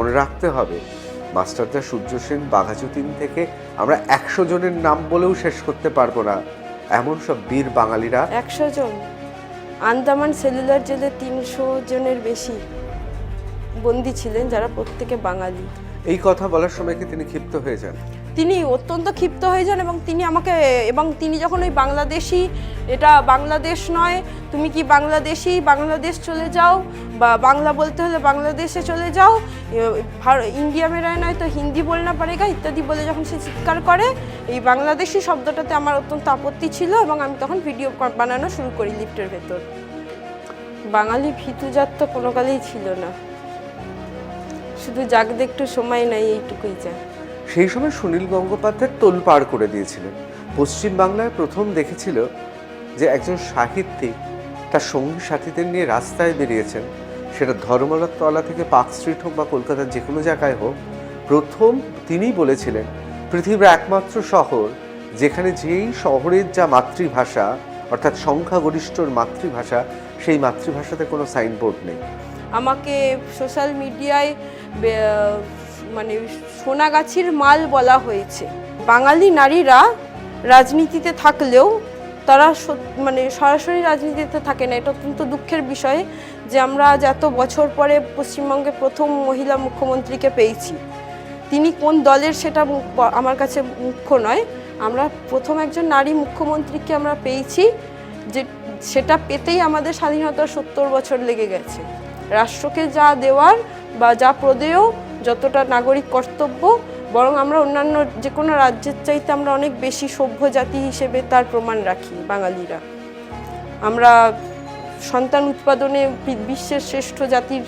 রাখতে হবে মাস্টারদা সূর্য সেন বাঘাযতীন থেকে আমরা একশো জনের নাম বলেও শেষ করতে পারব না। এমন সব বীর বাঙালিরা একশো জন। আন্দামান সেলুলার জেলে তিনশো জনের বেশি বন্দী ছিলেন যারা প্রত্যেকে বাঙালি। এই কথা বলার সময় কি তিনি ক্ষিপ্ত হয়ে যান। তিনি অত্যন্ত ক্ষিপ্ত হয়ে যান এবং তিনি আমাকে, এবং তিনি যখন ওই বাংলাদেশি, এটা বাংলাদেশ নয়, তুমি কি বাংলাদেশি, বাংলাদেশ চলে যাও, বা বাংলা বলতে হলে বাংলাদেশে চলে যাও ইন্ডিয়া মেরায় নয় তো হিন্দি বলনা পারেগা ইত্যাদি বলে যখন সে চিৎকার করে, এই বাংলাদেশি শব্দটাতে আমার অত্যন্ত আপত্তি ছিল এবং আমি তখন ভিডিও বানানো শুরু করি লিফটের ভেতর। বাঙালি ভীতুজাত তো কোনো কালেই ছিল না। শুধু জাগতে একটু সময় নাই এইটুকুই যা। সেই সময় সুনীল গঙ্গোপাধ্যায় তোল পার করে দিয়েছিলেন। পশ্চিম বাংলায় প্রথম দেখেছিল যে একজন সাহিত্যিক তার সঙ্গী সাথীদের নিয়ে রাস্তায় বেরিয়েছেন। সেটা ধর্মলার তলা থেকে পার্ক স্ট্রিট হোক বা কলকাতার যে কোনো জায়গায় হোক, প্রথম তিনিই বলেছিলেন, পৃথিবীর একমাত্র শহর যেখানে যেই শহরের যা মাতৃভাষা, অর্থাৎ সংখ্যাগরিষ্ঠর মাতৃভাষা, সেই মাতৃভাষাতে কোনো সাইনবোর্ড নেই। আমাকে সোশ্যাল মিডিয়ায় মানে সোনাগাছির মাল বলা হয়েছে। বাঙালি নারীরা রাজনীতিতে থাকলেও তারা মানে সরাসরি রাজনীতিতে থাকে না। এটা অত্যন্ত দুঃখের বিষয় যে আমরা আজ এত বছর পরে পশ্চিমবঙ্গে প্রথম মহিলা মুখ্যমন্ত্রীকে পেয়েছি। তিনি কোন দলের সেটা আমার কাছে মুখ্য নয়। আমরা প্রথম একজন নারী মুখ্যমন্ত্রীকে আমরা পেয়েছি যে সেটা পেতেই আমাদের স্বাধীনতার সত্তর বছর লেগে গেছে। রাষ্ট্রকে যা দেওয়ার বা যা প্রদেয় যতটা নাগরিক কর্তব্য বরং আমরা অন্যান্য যে কোনো রাজ্যের চাইতে আমরা অনেক বেশি সভ্য জাতি হিসেবে তার প্রমাণ রাখি বাঙালিরা। আমরা সন্তান উৎপাদনে বিশ্বের শ্রেষ্ঠ জাতির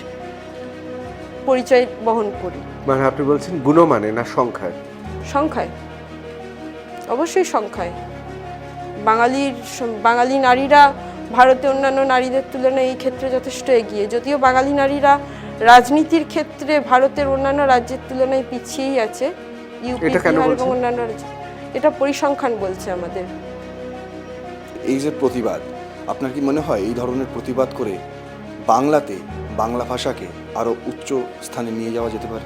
পরিচয় বহন করি। মানে আপনি বলছেন গুণমানে না সংখ্যায়? সংখ্যায়। অবশ্যই সংখ্যায়। বাঙালির বাঙালি নারীরা ভারতে অন্যান্য নারীদের তুলনায় এই ক্ষেত্রে যথেষ্ট এগিয়ে। যদিও বাঙালি নারীরা রাজনীতির ক্ষেত্রে ভারতের অন্যান্য রাজ্যের তুলনায় পিছিয়েই আছে ইউপি বিহার এবং অন্যান্য রাজ্য। এটা পরিসংখ্যান বলছে আমাদের। এই যে প্রতিবাদ আপনার কি মনে হয় এই ধরনের প্রতিবাদ করে বাংলাতে বাংলা ভাষাকে আরও উচ্চ স্থানে নিয়ে যাওয়া যেতে পারে?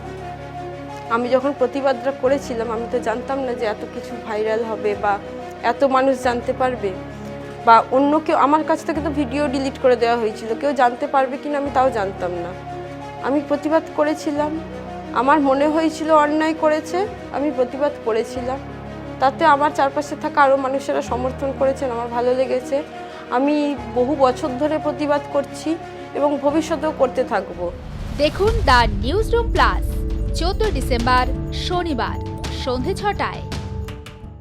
আমি যখন প্রতিবাদটা করেছিলাম আমি তো জানতাম না যে এত কিছু ভাইরাল হবে বা এত মানুষ জানতে পারবে বা অন্য কেউ আমার কাছ থেকে তো ভিডিও ডিলিট করে দেওয়া হয়েছিল কেউ জানতে পারবে কিনা আমি তাও জানতাম না। আমি প্রতিবাদ করেছিলাম। আমার মনে হয়েছিল অন্যায় করেছে, আমি প্রতিবাদ করেছিলাম। তাতে আমার চারপাশে থাকা আরও মানুষেরা সমর্থন করেছেন, আমার ভালো লেগেছে। আমি বহু বছর ধরে প্রতিবাদ করছি এবং ভবিষ্যতেও করতে থাকব। দেখুন দ্য নিউজ রুম প্লাস চোদ্দ ডিসেম্বর শনিবার, সন্ধে ছটায়।